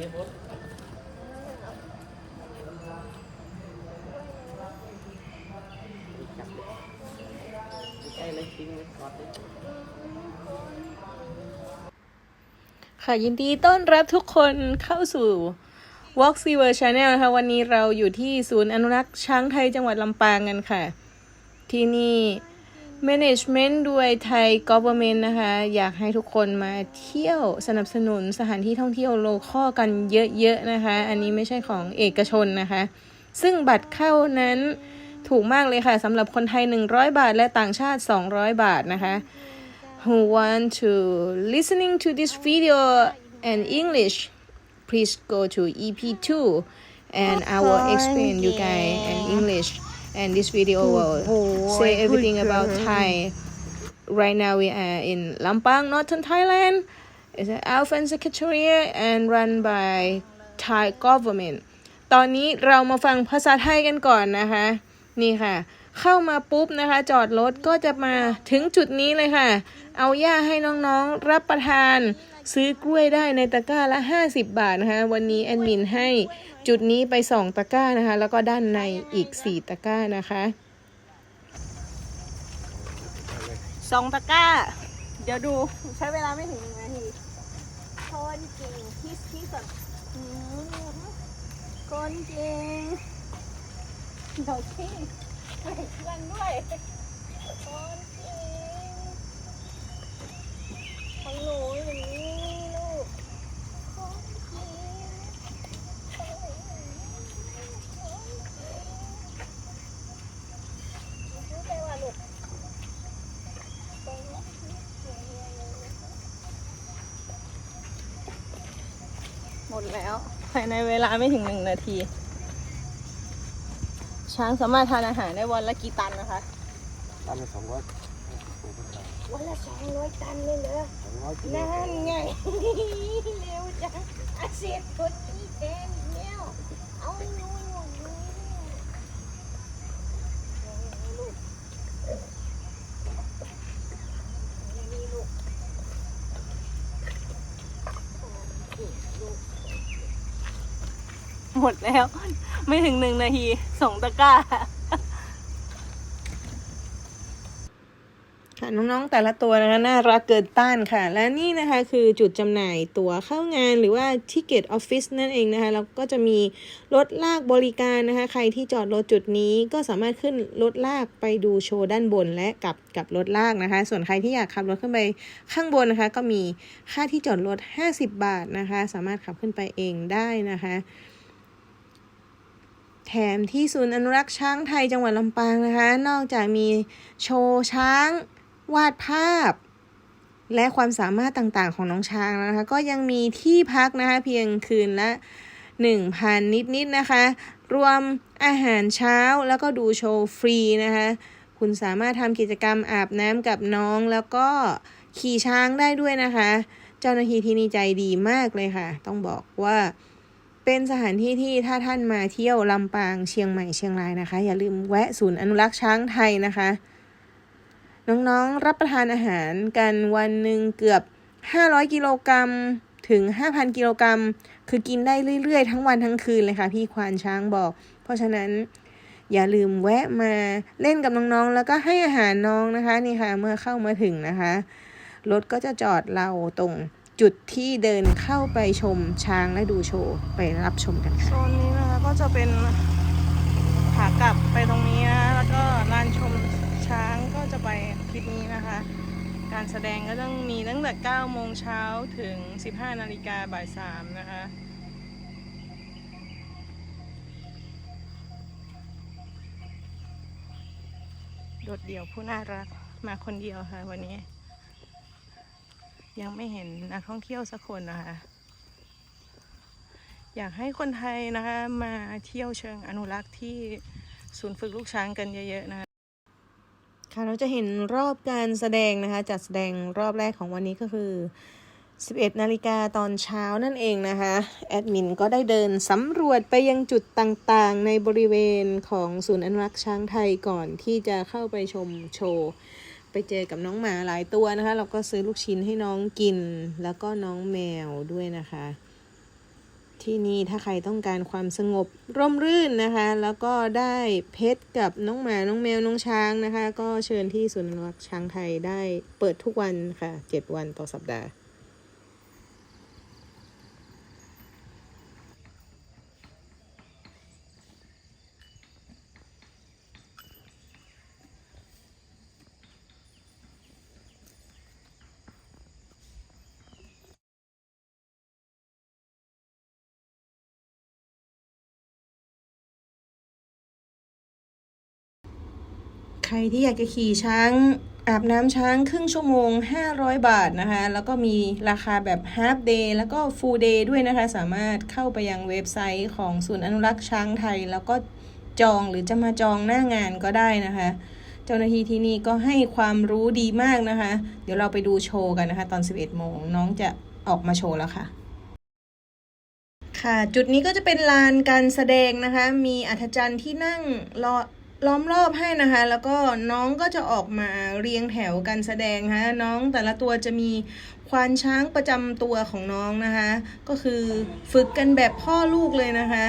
นี่มดจับใกล้เลยทิ้งเลยกอดเลยค่ะยินดีต้อนรับทุกคนเข้าสู่ Walk s e v e r Channel นะคะ วันนี้เราอยู่ที่ศูนย์อนุรักษ์ช้างไทยจังหวัดลำปางกันค่ะ ที่นี่ Management ด้วยไทย Government นะคะ อยากให้ทุกคนมาเที่ยวสนับสนุนสถานที่ท่องเที่ยวโลคอลกันเยอะ ๆ นะคะ อันนี้ไม่ใช่ของเอกชนนะคะ ซึ่งบัตรเข้านั้นถูกมากเลยค่ะสำหรับคนไทย 100 บาท และต่างชาติ 200 บาทนะคะ who want to listening to this video in English, please go to EP2 and I will explain you guys in English. And this video will say everything about Thai. Right now we are in Lampang, Northern Thailand. It's an Alphan Secretariat and run by Thai government. ตอนนี้เรามาฟังภาษาไทยกันก่อนนะคะ นี่ค่ะ เข้ามาปุ๊บนะคะ จอดรถก็จะมาถึงจุดนี้เลยค่ะ เอาหญ้าให้น้องๆรับประทาน ซื้อกล้วยได้ในตะกร้าละ 50 บาทนะคะ วันนี้แอดมินให้ จุดนี้ไป 2 ตะกร้านะคะ แล้วก็ด้านในอีก 4 ตะกร้านะคะสองตะกร้า เดี๋ยวดูใช้เวลาไม่ถึงหนึ่งนาทีคนเก่งคิสคิสก่อนอืมคนเก่งโอเคไปเพื่อนด้วยคนเก่งของหนูอย่างนี้ลูกคนเก่งซื้อไปว่าลูก หม ดแล้ว ภายในเวลาไม่ถึงหนึ่งนาที ช้างสามารถทานอาหารได้วันละกี่ตันนะคะ ตันละสองร้อยวันละสองร้อยตันเลยเหรอสองร้อยกิโลนั่นไง เร็วจังอาเซียนคนที่แทนอีกแล้วเอาหนูหนูหนูลูกนี่ลูก หมดแล้ว ไม่ถึงหนึ่งนาทีส่งตะกร้า ค่ะน้องๆแต่ละตัวนะคะน่ารักเกินต้านค่ะ และนี่นะคะคือจุดจำหน่ายตั๋วเข้างานหรือว่าทิเกตออฟฟิศนั่นเองนะคะแล้วก็จะมีรถลากบริการนะคะ ใครที่จอดรถจุดนี้ก็สามารถขึ้นรถลากไปดูโชว์ด้านบนและกลับกับรถลากนะคะ ส่วนใครที่อยากขับรถขึ้นไปข้างบนนะคะ ก็มีค่าที่จอดรถ 50 บาทนะคะ สามารถขับขึ้นไปเองได้นะคะ แถมที่ศูนย์อนุรักษ์ช้างไทยจังหวัดลำปางนะคะ นอกจากมีโชว์ช้าง วาดภาพ และความสามารถต่างๆของน้องช้างนะคะ ก็ยังมีที่พักนะคะเพียงคืนละ1,000 นิดๆนะคะ รวมอาหารเช้าแล้วก็ดูโชว์ฟรีนะคะ คุณสามารถทำกิจกรรมอาบน้ำกับน้องแล้วก็ขี่ช้างได้ด้วยนะคะ เจ้าหน้าที่ที่นี่ใจดีมากเลยค่ะ ต้องบอกว่า เป็นสถานที่ที่ถ้าท่านมาเที่ยวลำปางเชียงใหม่เชียงรายนะคะ อย่าลืมแวะศูนย์อนุรักษ์ช้างไทยนะคะ น้องๆรับประทานอาหารกันวันหนึ่งเกือบ 500 กิโลกรัมถึง 5,000 กิโลกรัม คือกินได้เรื่อยๆ ทั้งวันทั้งคืนเลยค่ะ พี่ควานช้างบอก เพราะฉะนั้นอย่าลืมแวะมาเล่นกับน้องๆ แล้วก็ให้อาหารน้องนะคะ นี่ค่ะ เมื่อเข้ามาถึงนะคะ รถก็จะจอดเราตรง จุดที่เดินเข้าไปชมช้างและดูโชว์ ไปรับชมกันค่ะโซนนี้นะคะก็จะเป็นขากลับไปตรงนี้นะ แล้วก็ลานชมช้างก็จะไปทิศนี้นะคะ การแสดงก็ต้องมีตั้งแต่9โมงเช้าถึง 15นาฬิกาบ่าย3นะคะโดดเดี่ยวผู้น่ารักมาคนเดียวค่ะวันนี้ ยังไม่เห็นนักท่องเที่ยวสักคนนะคะ อยากให้คนไทยนะคะมาเที่ยวเชิงอนุรักษ์ที่ศูนย์ฝึกลูกช้างกันเยอะๆนะคะค่ะเราจะเห็นรอบการแสดงนะคะ จัดแสดงรอบแรกของวันนี้ก็คือ 11 นาฬิกาตอนเช้านั่นเองนะคะ แอดมินก็ได้เดินสำรวจไปยังจุดต่างๆ ในบริเวณของศูนย์อนุรักษ์ช้างไทยก่อนที่จะเข้าไปชมโชว์ ไปเจอกับน้องหมาหลายตัวนะคะ เราก็ซื้อลูกชิ้นให้น้องกิน แล้วก็น้องแมวด้วยนะคะ ที่นี่ถ้าใครต้องการความสงบร่มรื่นนะคะ แล้วก็ได้เพชรกับน้องหมาน้องแมวน้องช้างนะคะ ก็เชิญที่ศูนย์อนุรักษ์ช้างไทยได้เปิดทุกวันค่ะ 7 วันต่อสัปดาห์ รที่อยากจะขี่ช้างอาบน้ำช้างครึ่งชั่วโมง 500 บาทนะคะ แล้วก็มีราคาแบบ half day แล้วก็ full day ด้วยนะคะ สามารถเข้าไปยังเว็บไซต์ของศูนย์อนุรักษ์ช้างไทย แล้วก็จองหรือจะมาจองหน้างานก็ได้นะคะ เจ้าหน้าที่ที่นี่ก็ให้ความรู้ดีมากนะคะ เดี๋ยวเราไปดูโชว์กันนะคะ ตอน 11 โมงน้องจะออกมาโชว์แล้วค่ะค่ะ จุดนี้ก็จะเป็นลานการแสดงนะคะ มีอัธจันทร์ที่นั่งรอ ล้อมรอบให้นะคะ แล้วก็น้องก็จะออกมาเรียงแถวการแสดงนะคะน้องแต่ละตัวจะมีควานช้างประจำตัวของน้องนะคะ ก็คือฝึกกันแบบพ่อลูกเลยนะคะ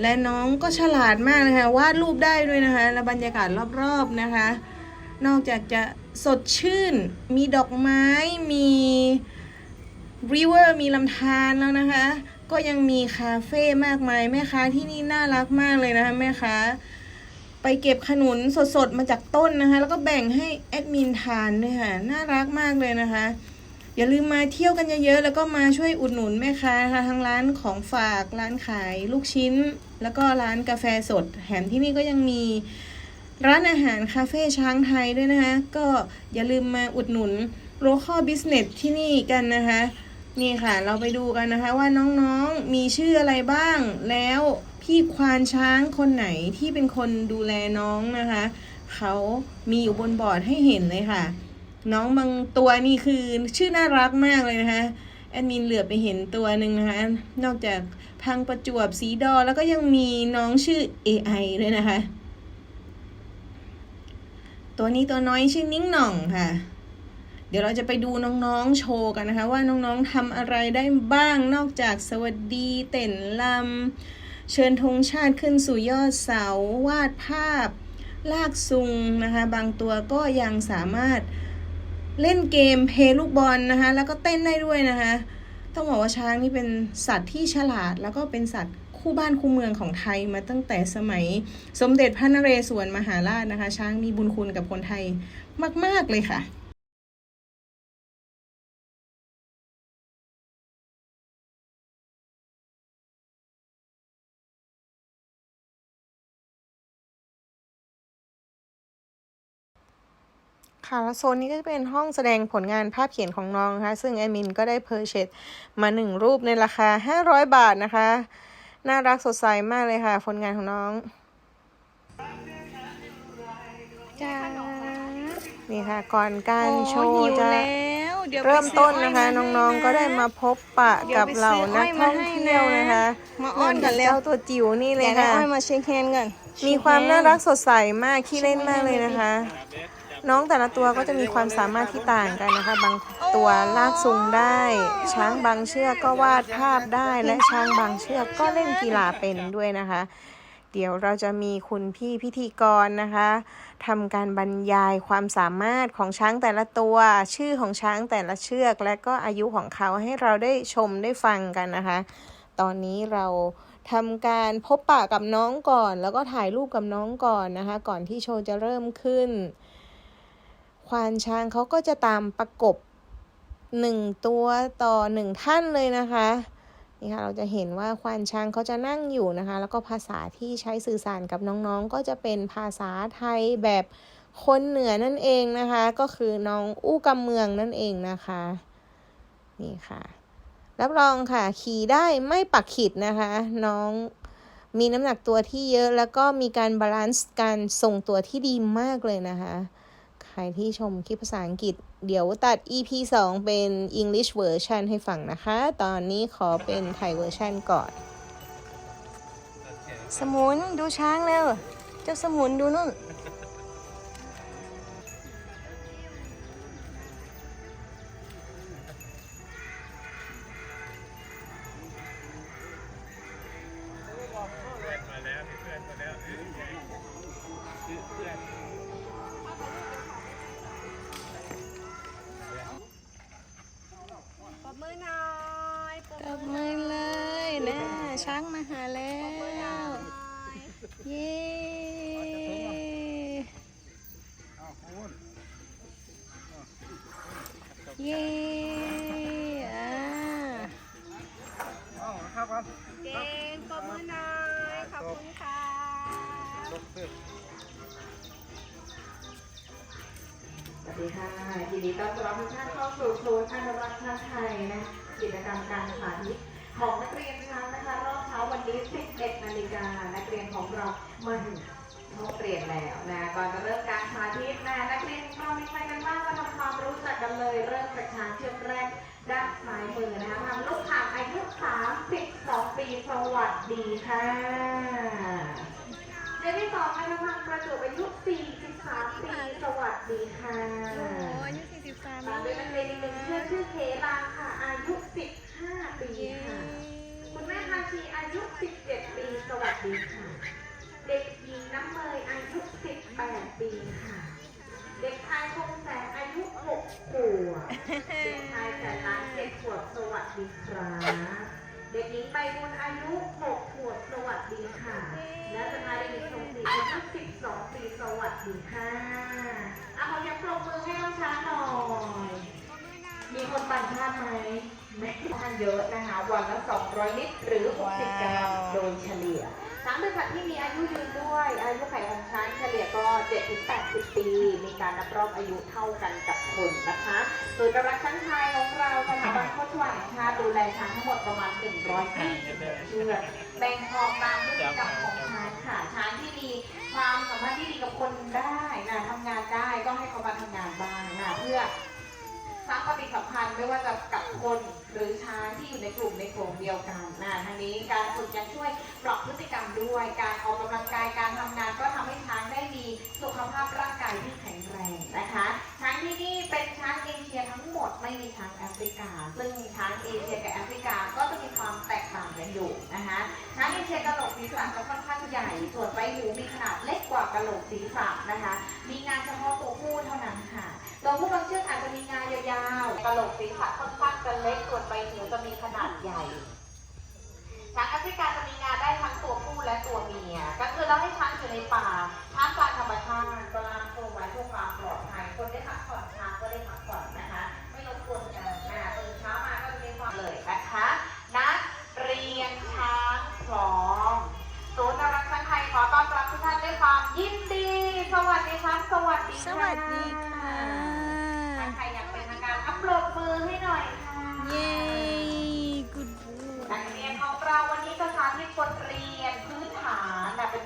และน้องก็ฉลาดมากนะคะวาดรูปได้ด้วยนะคะและบรรยากาศรอบๆนะคะ นอกจากจะสดชื่น มีดอกไม้มีริเวอร์มีลำธารแล้วนะคะ ก็ยังมีคาเฟ่มากมายแม่ค้าที่นี่น่ารักมากเลยนะคะแม่ค้า ไปเก็บขนุนสดๆ มาจากต้นนะคะ แล้วก็แบ่งให้แอดมินทานด้วยค่ะ น่ารักมากเลยนะคะ อย่าลืมมาเที่ยวกันเยอะๆ แล้วก็มาช่วยอุดหนุนแม่ค้านะคะทั้งร้านของฝาก ร้านขายลูกชิ้น แล้วก็ร้านกาแฟสด แถมที่นี่ก็ยังมีร้านอาหารคาเฟ่ช้างไทยด้วยนะคะ ก็อย่าลืมมาอุดหนุน local business ที่นี่กันนะคะ นี่ค่ะ เราไปดูกันนะคะว่าน้องๆมีชื่ออะไรบ้างแล้ว พี่ควานช้างคนไหนที่เป็นคนดูแลน้องนะคะ เขามีอยู่บนบอร์ดให้เห็นเลยค่ะ น้องบางตัวนี่คือชื่อน่ารักมากเลยนะคะแอดมินเหลือไปเห็นตัวหนึ่งนะคะ นอกจากพังประจวบสีดอ แล้วก็ยังมีน้องชื่อ AI ด้วยนะคะ ตัวนี้ตัวน้อยชื่อนิ้งหน่องค่ะ เดี๋ยวเราจะไปดูน้องๆโชว์กันนะคะ ว่าน้องๆทำอะไรได้บ้างนอกจากสวัสดีเต้นลำ เชิญธงชาติขึ้นสู่ยอดเสาวาดภาพ ลากซุงนะคะ บางตัวก็ยังสามารถเล่นเกมเพลย์ลูกบอลนะคะ แล้วก็เต้นได้ด้วยนะคะ ต้องบอกว่าช้างนี่เป็นสัตว์ที่ฉลาด แล้วก็เป็นสัตว์คู่บ้านคู่เมืองของไทยมาตั้งแต่สมัยสมเด็จพระนเรศวรมหาราชนะคะ ช้างมีบุญคุณกับคนไทยมาก ๆ เลยค่ะ ค่ะแล้วโซนนี้ก็จะเป็นห้องแสดงผลงานภาพเขียนของน้องนะคะ ซึ่งแอดมินก็ได้เพอร์เชสมาหนึ่งรูปในราคา 500 บาทนะคะ น่ารักสดใสมากเลยค่ะ ผลงานของน้องจ้านี่ค่ะ ก่อนการโชว์จะเริ่มต้นนะคะ น้องๆก็ได้มาพบปะกับเหล่านักท่องเที่ยวนะคะมาอ้อนกันแล้วเจ้าตัวจิ๋วนี่เลยเดี๋ยวน้าค่ะอ้อยมาเช็คแฮนด์ก่อนมีความน่ารักสดใสมากขี้เล่นมากเลยนะคะ น้องแต่ละตัวก็จะมีความสามารถที่ต่างกันนะคะ บางตัวลากซุงได้ ช้างบางเชือกก็วาดภาพได้ และช้างบางเชือกก็เล่นกีฬาเป็นด้วยนะคะ เดี๋ยวเราจะมีคุณพี่พิธีกรนะคะทำการบรรยายความสามารถของช้างแต่ละตัว ชื่อของช้างแต่ละเชือก และก็อายุของเขาให้เราได้ชมได้ฟังกันนะคะ ตอนนี้เราทำการพบปะกับน้องก่อน แล้วก็ถ่ายรูปกับน้องก่อนนะคะ ก่อนที่โชว์จะเริ่มขึ้น ควานช้างเขาก็จะตามประกบหนึ่งตัวต่อหนึ่งท่านเลยนะคะนี่ค่ะเราจะเห็นว่าควานช้างเขาจะนั่งอยู่นะคะ แล้วก็ภาษาที่ใช้สื่อสารกับน้องๆ ก็จะเป็นภาษาไทยแบบคนเหนือนั่นเองนะคะ ก็คือน้องอู้กำเมืองนั่นเองนะคะนี่ค่ะ รับรองค่ะ ขี่ได้ไม่ปักขิดนะคะ น้องมีน้ำหนักตัวที่เยอะ แล้วก็มีการบาลานซ์การทรงตัวที่ดีมากเลยนะคะ รที่ชมคลิปภาษาอังกฤษ เดี๋ยวตัด EP 2 เป็น English version ให้ฟังนะคะ ตอนนี้ขอเป็นไทยเวอร์ชันก่อน สมุนดูช้างเร็ว เจ้าสมุนดูนู่น ช้างมาหาแล้ว เย้เย้อ่า เอาครับครับ เก่งปรบมือหน่อยขอบคุณค่ะ ลบเสื้อ สวัสดีค่ะยินดีต้อนรับทุกท่านเข้าสู่โชว์อนุรักษ์ชาติไทยนะกิจกรรมการสาธิตของนักเรียนช้างนะคะรอบเช้าวันนี้ 11นาฬิกานักเรียนของเรามาถึงห้องเรียนแล้วนะก่อนจะเริ่มการสาธิตนะนักเรียนของเรามีใครกันบ้างมาทำความรู้จั กกันเลยเริ่มจากช้างเชือกแรกด้านซ้ายมือนะคะทำลูกข่างอายุ 32 ปีสวัสดีค่ะเดือนที่สองนะคะพังประจวบอายุ 43 ปีสวัสดีค่ะโอ้อายุ 43ตามด้วยนักเรียนอีกหนึ่งเชื่อชื่อเคลาค่ะอายุ 15 ปีเย้ค่ะคุณแม่พาชีอายุ 17 ปีสวัสดีค่ะ เด็กหญิงน้ำเมยอายุ 18 ปีค่ะ เด็กชายคงแสงอายุ6ขวบ เด็กชายแสนล้านเจ็ดขวบสวัสดีครับเด็กหญิงใบบุญอายุ6ขวบสวัสดีค่ะ และสมาเด็กหญิงสมศรีอายุ12ปีสวัสดีค่ะอะขอยังปรบมือให้น้องช้างหน่อย มีคนต่างชาติไหมไม่ค่อนเยอะนะคะ วันละ200ลิตรหรือ60กรัมโดยเฉลี่ย ช้างเป็นสัตว์ที่มีอายุยืนด้วย อายุไขของช้างเฉลี่ยก็ 7-80 ปี มีการนับรอบอายุเท่ากันกับคนนะคะส่วนกำลังช้างไทยของเราสถาบันโคชวาแห่งชาดูแลช้างทั้งหมดประมาณ 120เชือกแบ่งออกตามพฤติกรรมของช้างค่ะ ช้างที่มีความสามารถที่ดีกับคนได้นะทำงานได้ก็ให้เขามาทำงานบ้างนะเพื่อ สร้างปฏิสัมพันธ์ไม่ว่าจะกับคนหรือช้างที่อยู่ในกลุ่มในโขลงเดียวกันนะทางนี้การฝึกยังช่วยปรับพฤติกรรมด้วย การออกกำลังกายการทำงานก็ทำให้ช้างได้มีสุขภาพร่างกายที่แข็งแรงนะคะช้างที่นี่เป็นช้างเอเชียทั้งหมดไม่มีช้างแอฟริกา ซึ่งช้างเอเชียกับแอฟริกาก็จะมีความแตกต่างกันอยู่นะคะช้างเอเชียกระโหลกศีรษะจะค่อนข้างใหญ่ ส่วนใบหูมีขนาดเล็กกว่ากระโหลกศีรษะนะคะ มีงานเฉพาะตัวผู้เท่านั้นค่ะ ตัวผู้บางเชือกอาจจะมีงายาวๆกระโหลกศีรษะค่อนข้างจะเล็กส่วนใบหูจะมีขนาดใหญ่ช้างแอฟริกาจะมีงาได้ทั้งตัวผู้และตัวเมีย ก็คือเราให้ช้างอยู่ในป่าท่ามกลางธรรมชาติก็ล่ามโซไว้เพื่อความปลอดภัยคนได้พักผ่อนช้างก็ได้พักผ่อนนะคะ ไม่รบกวนกันนะตื่นเช้ามาก็จะมีความเลยนะคะนักเรียนช้างพร้อมศูนย์รักช้างไทยขอต้อนรับทุกท่านด้วยความยินดี สวัสดีครับสวัสดีสวัสดี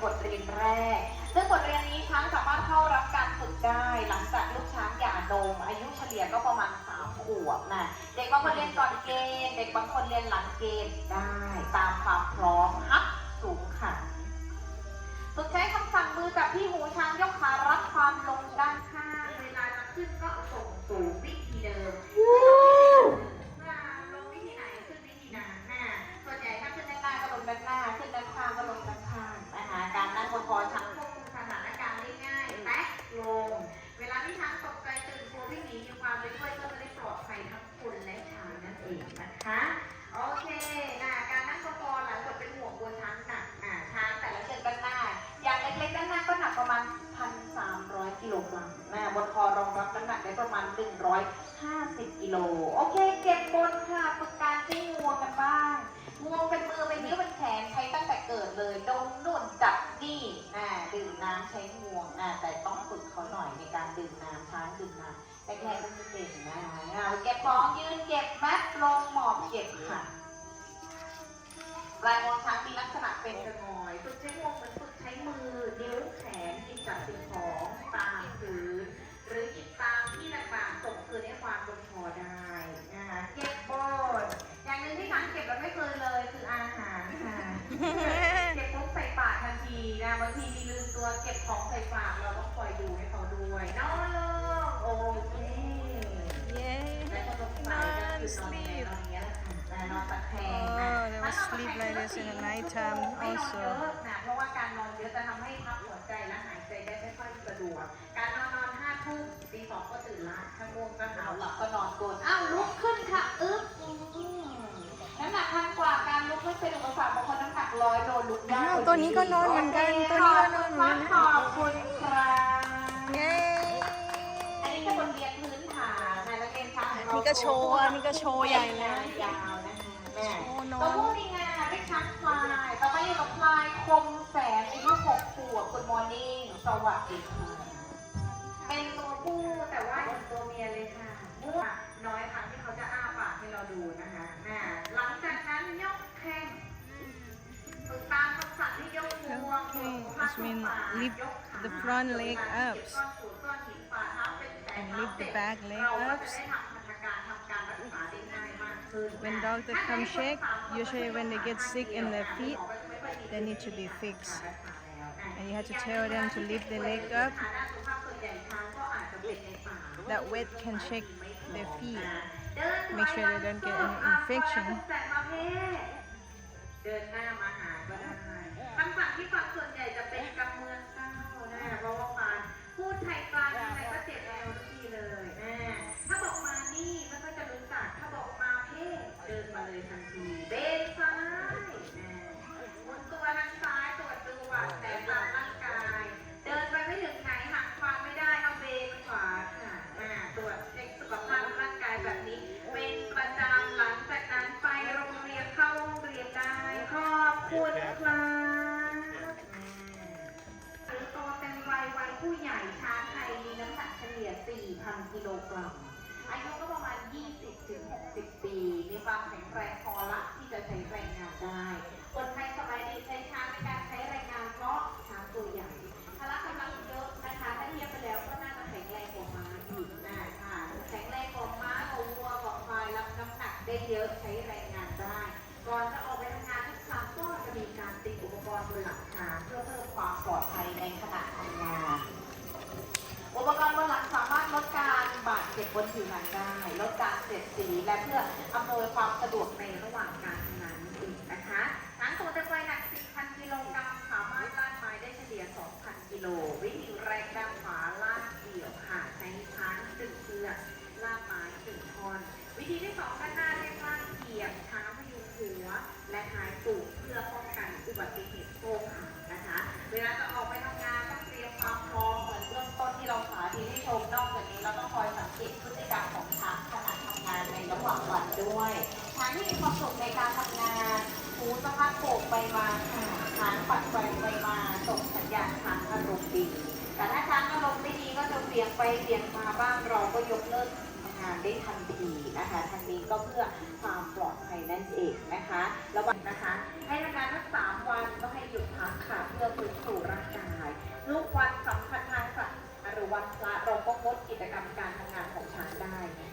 บทเรียนแรก ซึ่งบทเรียนนี้ช้างสามารถเข้ารับการฝึกได้ หลังจากลูกช้างหย่าดมอายุเฉลี่ยก็ประมาณสามขวบนะเด็กบางคนเรียนก่อนเกณฑ์เด็กบางคนเรียนหลังเกณฑ์ได้ ตามความพร้อมฮับสูงค่ะฝึกใช้คำสั่งมือจับที่หูช้างยก ง Oh, นะ they will sleep like this in the night time ไม่นอนเย also. อะนะเพราะว่าการนอนเยอะจะทำให้พักหัวใจและหายใจได้ไม่ค่อยสะดวก การนอนนอนห้าทุ่มตีสองก็ตื่นละถ้าง่วงก็หาวหลับก็นอนกลนอ้าวลุกขึ้นค่ะอึ๊บอืมน้ำหนักพันกว่าการลุกไม่เป็นอุปร้อยโลลุกได้อ้าวตัวนี้ก็นอนเหมือนกัน ตัวนี้ก็นอนเหมือนกันนะขอบคุณ นช้างของเรานี่ก็โชว์อันนี้ก็โชว์ใหญ่เลยยาวนะคะแม่โชว์นอนตัวผู้นี่ไงเรียกช้างพลายต่อไปอยู่กับพลายคมแสนอายุหกขวบ Good morning สวัสดีค่ะเป็นตัวผู้แต่ว่าเหมือนตัวเมียเลยค่ะมั่วน้อยครั้งที่เขาจะอ้าปากให้เราดูนะคะน่ะหลังจากนั้นยกแข้งฝึกตามคำสั่งที่ยกงวง Okay, which mean lift the front leg up and lift the back leg up. When doctor come check, usually when they get sick in their feet, they need to be fixed. And you have to tell them to lift the leg up. That weight can check their feet. Make sure they don't get any infection. เดินหน้ามาหาก็ได้คำสั่งที่ฟังส่วนใหญ่จะเป็นกำเมืองเก้านะเพราะว่าฟานพูดไทยกลางยังไงก็เจ็บแนว ะ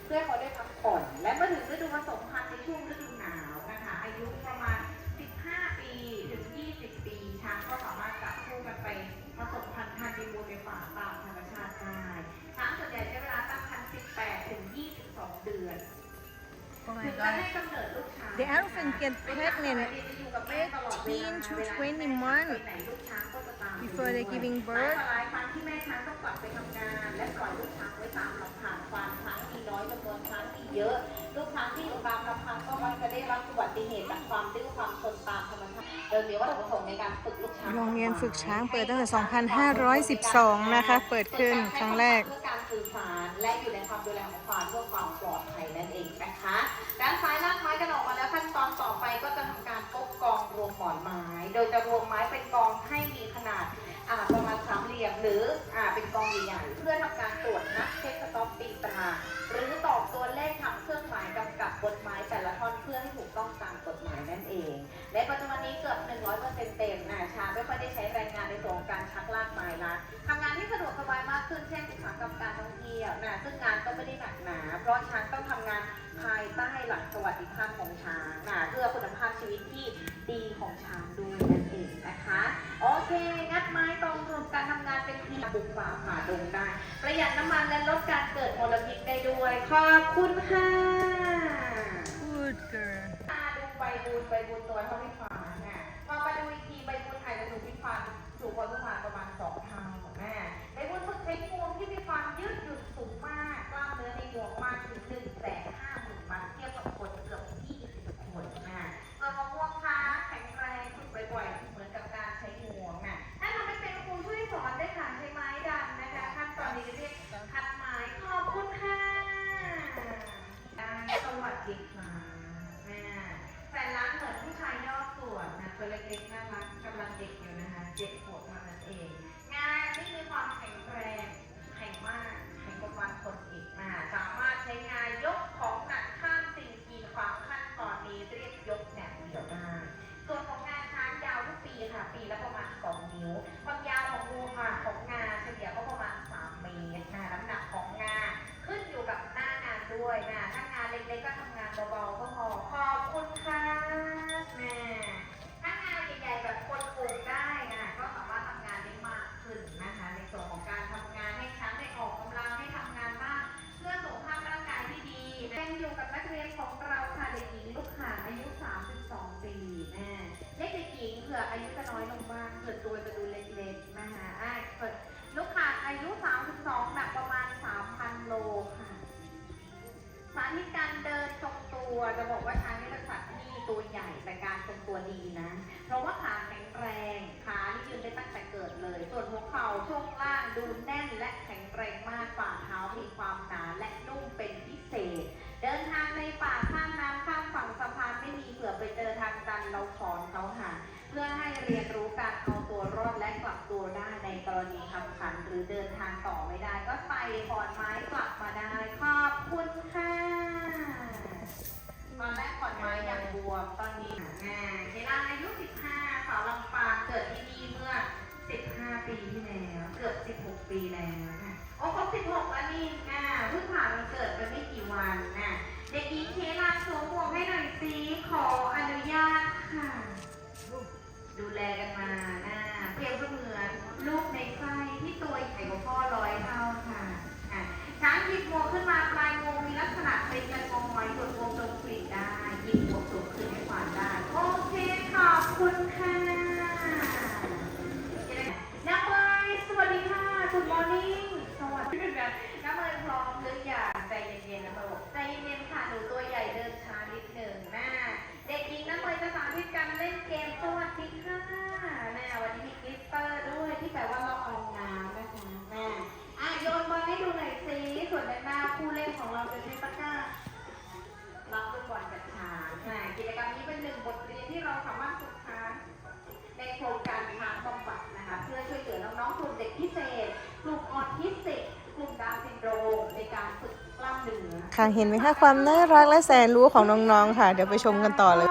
เพื่อให้เขาได้พักผ่อนและเมื่อถึงฤดูผสมพันธุ์ในช่วงฤดูหนาวนะคะ อายุประมาณ 15 ปีถึง 20 ปี ช้างก็สามารถจับคู่กันไปผสมพันธุ์ฮันนีมูนในป่าตามธรรมชาติได้ช้างส่วนใหญ่ใช้เวลาตั้งครรภ์18 ถึง 22 เดือน Oh my ถึงจะ god. ให้กำเนิดลูกช้าง The elephant get pregnant 18 to 20 months before they giving birth. หลายครั้งที่แม่ช้างต้องกลับไปทำงาน และปล่อยลูกช้างไว้ตามลำพังฟาร์มช้างมี น้อยจำนวนช้างมีเยอะ ลูกช้างที่อยู่ตามลำพังก็มักจะได้รับอุบัติเหตุจากความดื้อความซนตามธรรมชาติโดยมีวัตถุประสงค์ในการฝึกลูกช้างโรงเรียนฝึกช้างเปิดตั้งแต่ 2512 นะคะ เปิดขึ้นครั้งแรกเพื่อการสื่อสารและอยู่ในความดูแลของฟาร์มเพื่อความปลอดภัยนั่นเองนะคะ ด้านซ้ายลากไม้กันออกมาแล้วขั้นตอนต่อไปก็จะทำการปกกองรวมหมอนไม้ โดยจะรวมไม้เป็นก ชักลากไม้ละทำงานที่สะดวกสบายมากขึ้นเช่นอุตสาหกรรมการท่องเที่ยวนะซึ่งงานก็ไม่ได้หนักหนา เพราะช้างต้องทำงานภายใต้หลักสวัสดิภาพของช้างนะเพื่อคุณภาพชีวิตที่ดีของช้างด้วยนั่นเองนะคะโอเคงัดไม้ตรงรวมการทำงานเป็นทีมบุกป่าผ่าดงได้ ประหยัดน้ำมันและลดการเกิดมลพิษได้ด้วยขอบคุณค่ะ Good girl มาดูใบบุญใบบุญตัวเท่าพี่ฟ้า สูงกว่ ของเราค่ะเด็กหญิงลูกข่าอายุ 32 ปีแม่เล็กเด็กหญิงเผื่ออายุจะน้อยลงบ้างเผื่อตัวจะดูเล็กๆนะคะอะเปิดลูกค้าอายุ 32 หนักประมาณ 3,000 โลค่ะสาธิตการเดินทรงตัวจะบอกว่าช้างนี่เป็นสัตว์ที่ตัวใหญ่แต่การทรงตัวดีนะ เพราะว่าขาแข็งแรงขานี่ยืนได้ตั้งแต่เกิดเลย ส่วนหัวเข่าช่วงล่างดูแน่นและ ในกรณีขับขันหรือเดินทางต่อไม่ได้ ก็ใส่ขอนไม้กลับมาได้ ขอบคุณค่ะตอนแรกขอนไม้ยังบวมตอนนี้แม่เวลาอายุ 15สาวลำปางเกิดที่นี่เมื่อ 15 ปีที่แล้วเกือบ 16 ปีแล้วนะโอ้ครบ 16 แล้วนี่อ่าเพิ่งผ่านวันเกิดไปไม่กี่วันนะเด็กหญิงเคลาสวมหมวกให้หน่อยสิขออนุญาตค่ะ ดูแลกันมานะเปรียบเสมือน ลูกในไส้ที่ตัวใหญ่กว่าพ่อร้อยเท่าค่ะช้างหยิบงวงขึ้นมาปลายงวงมีลักษณะเป็นกระงอยส่วนงวงตรงกลิ่นได้หยิบงวงสูงขึ้นให้ขวานได้ โอเคขอบคุณค่ะน้ำเมยสวัสดีค่ะ Good morning สวัสดีค่ะน้ำเมยพร้อมหรือยังใจเย็นๆนะเมย์บอกใจเย็นๆค่ะหนูตัวใหญ่เดินช้านิดหนึ่งนะเด็กหญิงน้ำเมยจะสาธิตการเล่นเกมสวัสดีค่ะแม่วันนี้ ด้วยที่แปลว่าละอองน้ำนะคะแม่อะโยนบอลให้ดูหน่อยสิส่วนด้านหน้าผู้เล่นของเราจะใช้ตะกร้ารับลูกบอลกับช้างแม่กิจกรรมนี้เป็นหนึ่งบทเรียนที่เราสามารถฝึกช้างในโครงการช้างบำบัดนะคะ เพื่อช่วยเหลือน้องๆกลุ่มเด็กพิเศษกลุ่มออทิสติกกลุ่มดาวน์ซินโดรมในการฝึกกล้ามเนื้อค่ะเห็นไหมคะความน่ารักและแสนรู้ของน้องๆค่ะ เดี๋ยวไปชมกันต่อเลย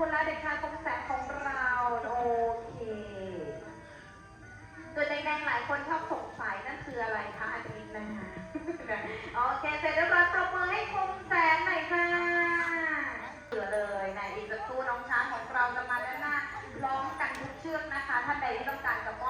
จะเสร็จสมบูรณ์และเด็กชายคมแสงของเราโอเคตัวแดงๆหลายคนชอบสงสัยนั่นคืออะไรคะอาทิตย์นะคะโอเคเสร็จเรียบร้อยปรบมือให้คมแสงหน่อยค่ะเหลือเลยนะอีกสักครู่น้องช้างของเราจะมาด้านหน้าร้องกันทุกเชือกนะคะท่านใดที่ต้องการจะป้อน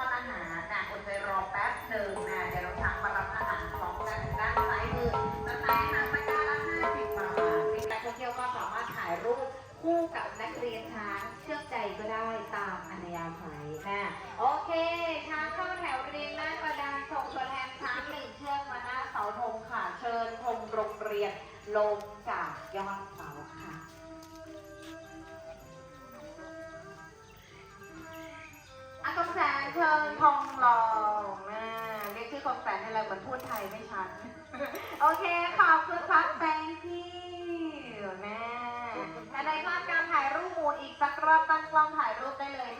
เชิญทองหล่อแม่เรียกชื่อกงแสนอะไรเหมือนพูดไทยไม่ชัด โอเค ขอบคุณครับ thank you แม่และในภาพการถ่ายรูปหมู่อีกสักรอบตั้งกล้องถ่ายรูปได้เลย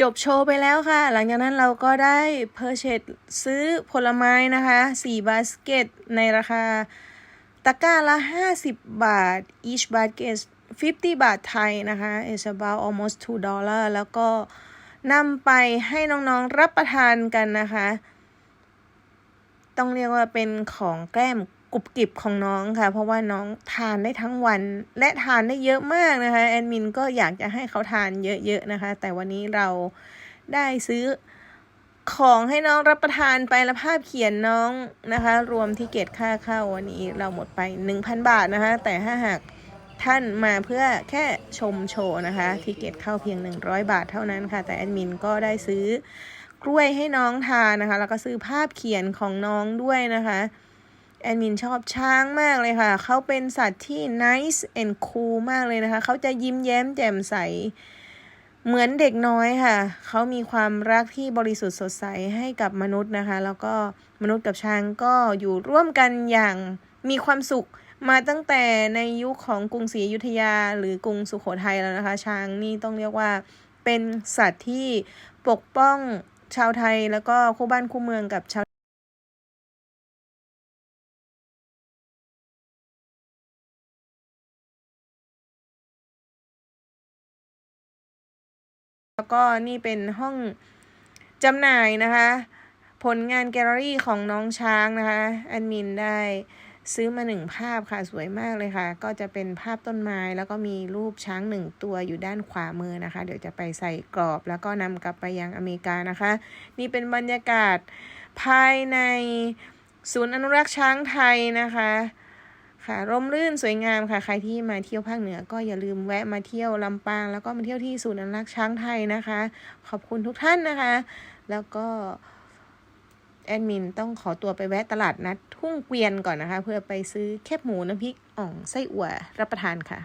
จบโชว์ไปแล้วค่ะ หลังจากนั้นเราก็ได้เพอร์เชสซื้อผลไม้นะคะ4บาสเกตในราคาตะกร้าละ 50 บาท each basket 50 บาทไทยนะคะ it's about almost 2 dollar แล้วก็นำไปให้น้องๆรับประทานกันนะคะ ต้องเรียกว่าเป็นของแกล้ม กรุบกริบของน้องค่ะ เพราะว่าน้องทานได้ทั้งวัน และทานได้เยอะมากนะคะแอดมินก็อยากจะให้เขาทานเยอะๆนะคะ แต่วันนี้เราได้ซื้อของให้น้องรับประทานไปและภาพเขียนน้องนะคะ รวมที่เกตค่าเข้าวันนี้เราหมดไป 1,000 บาทนะคะ แต่ถ้าหากท่านมาเพื่อแค่ชมโชว์นะคะทิเกตเข้าเพียง 100 บาทเท่านั้นค่ะ แต่แอดมินก็ได้ซื้อกล้วยให้น้องทานนะคะ แล้วก็ซื้อภาพเขียนของน้องด้วยนะคะ แอดมินชอบช้างมากเลยค่ะ เขาเป็นสัตว์ที่ nice and cool มากเลยนะคะ เขาจะยิ้มแย้มแจ่มใส เหมือนเด็กน้อยค่ะ เขามีความรักที่บริสุทธิ์สดใสให้กับมนุษย์นะคะ แล้วก็มนุษย์กับช้างก็อยู่ร่วมกันอย่างมีความสุขมาตั้งแต่ในยุคของกรุงศรีอยุธยา หรือกรุงสุโขทัยแล้วนะคะ ช้างนี่ต้องเรียกว่าเป็นสัตว์ที่ปกป้องชาวไทยแล้วก็คู่บ้านคู่เมืองกับชาว แล้วก็นี่เป็นห้องจำหน่ายนะคะ ผลงานแกลเลอรี่ของน้องช้างนะคะแอดมินได้ซื้อมาหนึ่งภาพค่ะสวยมากเลยค่ะ ก็จะเป็นภาพต้นไม้แล้วก็มีรูปช้างหนึ่งตัวอยู่ด้านขวามือนะคะ เดี๋ยวจะไปใส่กรอบแล้วก็นำกลับไปยังอเมริกานะคะ นี่เป็นบรรยากาศภายในศูนย์อนุรักษ์ช้างไทยนะคะ ค่ะ ร่มรื่นสวยงามค่ะ ใครที่มาเที่ยวภาคเหนือ ก็อย่าลืมแวะมาเที่ยวลำปาง แล้วก็มาเที่ยวที่ศูนย์อนุรักษ์ช้างไทยนะคะ ขอบคุณทุกท่านนะคะ แล้วก็แอดมินต้องขอตัวไปแวะตลาดนัดทุ่งเกวียนก่อนนะคะ เพื่อไปซื้อแคบหมูน้ำพริกอ่องไส้อั่วรับประทานค่ะ